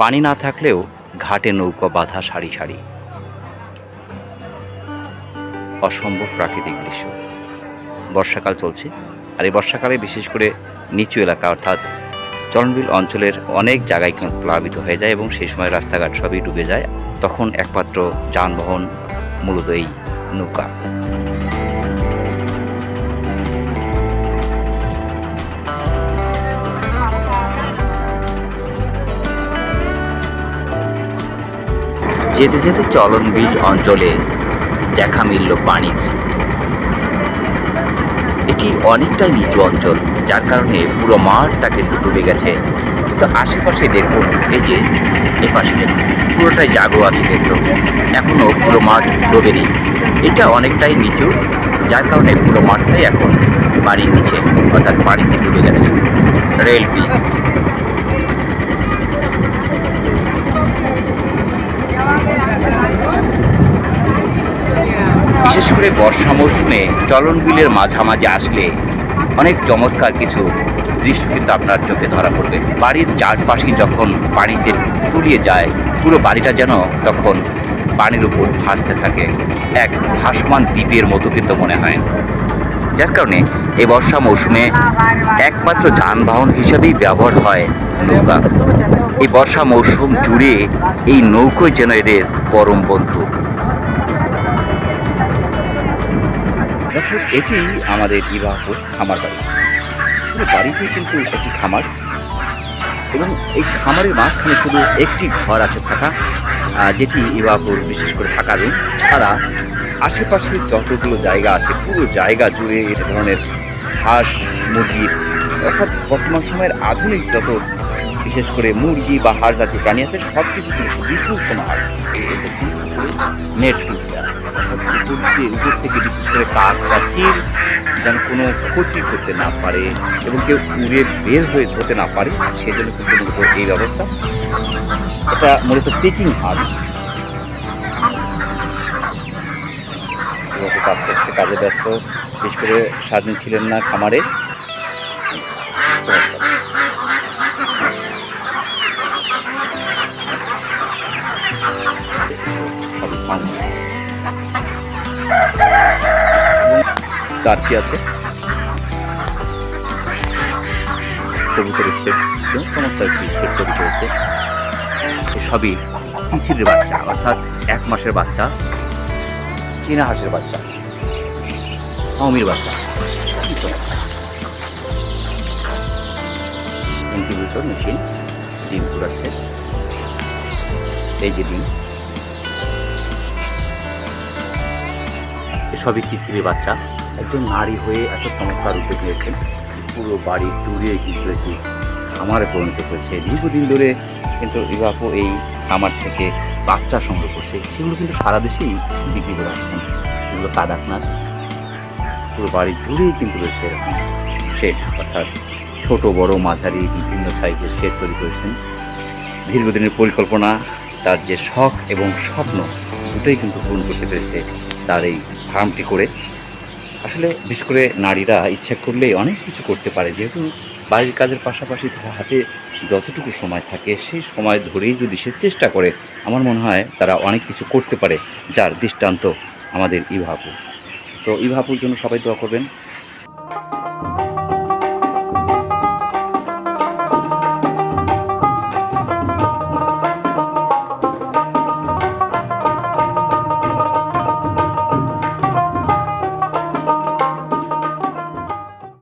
পানি না থাকলেও ঘাটে নৌকা বাঁধা সারি সারি। অসম্ভব প্রাকৃতিক দৃশ্য। বর্ষাকাল চলছে, আর এই বর্ষাকালে বিশেষ করে নিচু এলাকা অর্থাৎ চরণবিল অঞ্চলের অনেক জায়গায় কিন্তু প্লাবিত হয়ে যায় এবং সেই সময় রাস্তাঘাট সবই ডুবে যায়। তখন একমাত্র যানবাহন মূলত এই নৌকা। যেতে যেতে চলনবিল অঞ্চলে দেখা মিলল পানির এটি অনেকটাই নিচু অঞ্চল, যার কারণে পুরো মাঠটা কিন্তু ডুবে গেছে তো আশেপাশে দেখুন, এই যে এপাশে পুরোটাই জাগো আছে কিন্তু। এখনও পুরো মাঠ ডোবেনি এটা অনেকটাই নিচু, যার কারণে পুরো মাঠটাই এখন বাড়ির নিচে, অর্থাৎ বাড়িতে ডুবে গেছে। রেল ব্রিজ বিশেষ করে বর্ষা মৌসুমে চলন বিলের মাঝামাঝি আসলে অনেক চমৎকার কিছু দৃশ্য কিন্তু আপনার চোখে ধরা পড়বে। বাড়ির চারপাশে যখন পানিতে তলিয়ে যায়, পুরো বাড়িটা যেন তখন পানির উপর ভাসতে থাকে। এক ভাসমান দ্বীপের মতো কিন্তু মনে হয়। যার কারণে এই বর্ষা মৌসুমে একমাত্র যানবাহন হিসেবেই ব্যবহার হয় নৌকা। এই বর্ষা মৌসুম জুড়ে এই নৌকোই যেন এদের পরম বন্ধু। দর্শক এটি আমাদের বিবাহপুর খামার বাড়ি। পুরো বাড়িতে কিন্তু একটি খামার। এবং এই খামারের মাঝখানে শুধু একটি ঘর আছে থাকা যেটি ইবাপুর বিশেষ করে থাকা রুম ছাড়া আশেপাশে যতগুলো জায়গা আছে, পুরো জায়গা জুড়ে এ ধরনের হাঁস, মুরগি, অর্থাৎ বর্তমান সময়ের আধুনিক যত বিশেষ করে মুরগি বা হাঁস জাতীয় প্রাণী আছে সব কিছু বিপুল সমাহার নেট উপর উপর থেকে বিশেষ করে কাক বা চিল যেন কোনো ক্ষতি করতে না পারে এবং কেউ উড়ে বের হয়ে হতে না পারে, সেজন্য কিন্তু মূলত এই ব্যবস্থা। এটা মূলত পিকিং হাব কাজ করছে, কাজে ব্যস্ত, বিশেষ করে স্বাধীন ছিলেন না খামারে। ফার্ম। টার্কি আছে কবুতরের সমস্ত একটি শেড তৈরি করেছে সবই তিথির বাচ্চা, অর্থাৎ এক মাসের বাচ্চা, চীনা হাঁসের বাচ্চা অমির বাচ্চা কি। ইনকিউবেটর মেশিন ডিম ফুরাচ্ছে এই যে ডিম এসবই তিথির বাচ্চা। একজন নারী হয়ে এত চমৎকার উদ্যোগ নিয়েছেন পুরো বাড়ি জুড়ে কিন্তু এটি খামারে পরিণত করেছে দীর্ঘদিন ধরে কিন্তু ইভাপো এই খামার থেকে বাচ্চা সংগ্রহ করছে। সেগুলো কিন্তু সারা দেশেই বিক্রি করে আসছেন। এগুলো কাদাকনাথ পুরো বাড়ি জুড়েই কিন্তু রয়েছে এরকম শেড, অর্থাৎ ছোট, বড়, মাঝারি, বিভিন্ন সাইজের শেড তৈরি করেছেন। দীর্ঘদিনের পরিকল্পনা, তার যে শখ এবং স্বপ্ন, দুটোই কিন্তু পূরণ করতে পেরেছে তার এই ফার্মটি করে। আসলে বিশেষ করে নারীরা ইচ্ছা করলে অনেক কিছু করতে পারে। যেহেতু বাড়ির কাজের পাশাপাশি তার হাতে যতটুকু সময় থাকে, সেই সময় ধরেই যদি সে চেষ্টা করে, আমার মনে হয় তারা অনেক কিছু করতে পারে, যার দৃষ্টান্ত আমাদের ইভাপু তো ইভাপুর জন্য সবাই দোয়া করবেন।